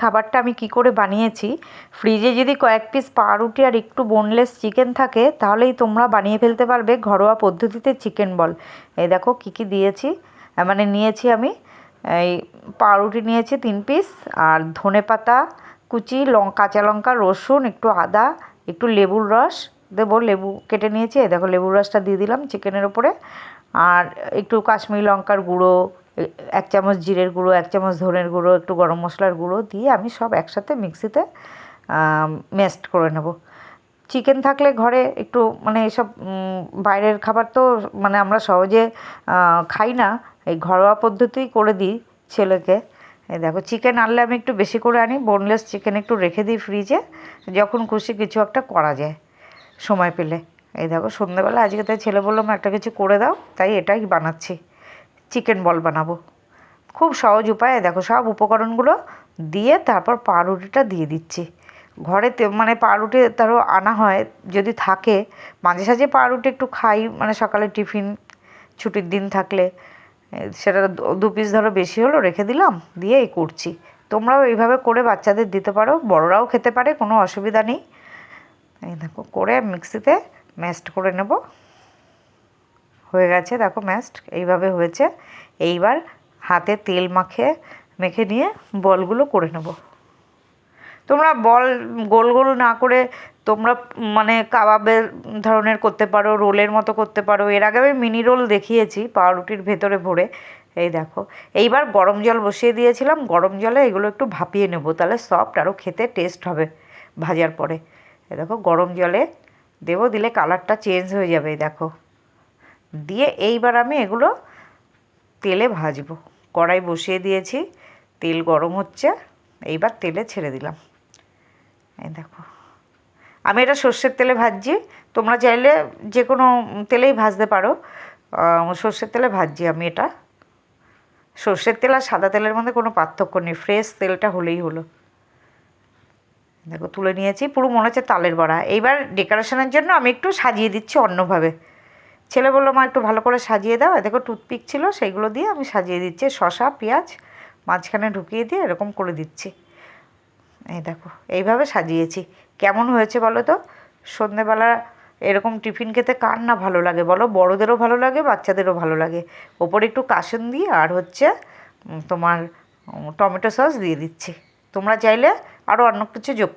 খাবারটা আমি কি করে বানিয়েছি? ফ্রিজে যদি কয়েক পিস পাউরুটি আর একটু বোনলেস চিকেন থাকে, তাহলেই তোমরা বানিয়ে ফেলতে পারবে ঘরোয়া পদ্ধতিতে চিকেন বল এই দেখো কি কি দিয়েছি। মানে নিয়েছি আমি, এই পাউরুটি নিয়েছি তিন পিস আর ধনে পাতা, কুচি লঙ্কা কাঁচা লঙ্কা, রসুন, একটু আদা, একটু লেবুর রস দেবো, লেবু কেটে নিয়েছি। দেখো লেবুর রসটা দিয়ে দিলাম চিকেনের ওপরে আর একটু কাশ্মীরি লঙ্কার গুঁড়ো এক চামচ জিরের গুঁড়ো, এক চামচ ধনের গুঁড়ো, একটু গরম মশলার গুঁড়ো দিয়ে আমি সব একসাথে মিক্সিতে মেস্ট করে নেব। চিকেন থাকলে ঘরে একটু মানে এসব বাইরের খাবার তো মানে আমরা সহজে খাই না। এই ঘরোয়া পদ্ধতিই করে দিই ছেলেকে। এই দেখো, চিকেন আনলে আমি একটু বেশি করে আনি বোনলেস চিকেন একটু রেখে দিই ফ্রিজে যখন খুশি কিছু একটা করা যায় সময় পেলে। এই দেখো, সন্ধ্যেবেলা আজকে তাই ছেলে বললাম একটা কিছু করে দাও। তাই এটাই বানাচ্ছি। চিকেন বল বানাবো। খুব সহজ উপায়ে, দেখো সব উপকরণগুলো দিয়ে তারপর পাউরুটিটা দিয়ে দিচ্ছি। ঘরেতে মানে পাউরুটি তারও আনা হয়, যদি থাকে, মাঝে সাঝে পাউরুটি একটু খাই মানে সকালে টিফিন, ছুটির দিন থাকলে সেটা দু- পিস ধরো বেশি হলো রেখে দিলাম, দিয়ে এই করছি। তোমরাও এইভাবে করে বাচ্চাদের দিতে পারো, বড়রাও খেতে পারে, কোনো অসুবিধা নেই। দেখো, করে মিক্সিতে ম্যাশড করে নেব। হয়ে গেছে, দেখো ম্যাস্ট এইভাবে হয়েছে। এইবার হাতে তেল মাখে, মেখে নিয়ে বলগুলো করে নেব। তোমরা বল গোল গোল না করে তোমরা মানে কাবাবের ধরনের করতে পারো, রোলের মতো করতে পারো। এর আগে আমি মিনি রোল দেখিয়েছি পাউরুটির ভেতরে ভরে। এই দেখো, এইবার গরম জল বসিয়ে দিয়েছিলাম। গরম জলে এগুলো একটু ভাপিয়ে নেব, তাহলে সফট আরও খেতে টেস্ট হবে ভাজার পরে। দেখো, গরম জলে দেবো, দিলে কালারটা চেঞ্জ হয়ে যাবে দেখো। দিয়ে এইবার আমি এগুলো তেলে ভাজবো। কড়াই বসিয়ে দিয়েছি, তেল গরম হচ্ছে, এইবার তেলে ছেড়ে দিলাম। এই দেখো। আমি এটা সর্ষের তেলে ভাজছি, তোমরা চাইলে যে কোনো তেলেই ভাজতে পারো। সর্ষের তেলে ভাজছি আমি এটা। সর্ষের তেল আর সাদা তেলের মধ্যে কোনো পার্থক্য নেই, ফ্রেশ তেলটা হলেই হলো। দেখো, তুলে নিয়েছি, পুরো মনে হচ্ছে তালের বড়া। এইবার ডেকোরেশনের জন্য আমি একটু সাজিয়ে দিচ্ছি অন্যভাবে। ছেলে বলল, মা, একটু ভালো করে সাজিয়ে দাও। দেখো, টুথপিক ছিল, সেইগুলো দিয়ে আমি সাজিয়ে দিচ্ছি। শসা, পেঁয়াজ মাঝখানে ঢুকিয়ে দিয়ে এরকম করে দিচ্ছি। এই দেখো, এইভাবে সাজিয়েছি। কেমন হয়েছে বলো তো? সন্ধেবেলা এরকম টিফিন খেতে কার না ভালো লাগে বলো? বড়োদেরও ভালো লাগে, বাচ্চাদেরও ভালো লাগে। ওপরে একটু কাসন দিয়ে আর হচ্ছে তোমার টমেটো সস দিয়ে দিচ্ছি। তোমরা চাইলে আরও অন্য কিছু যোগ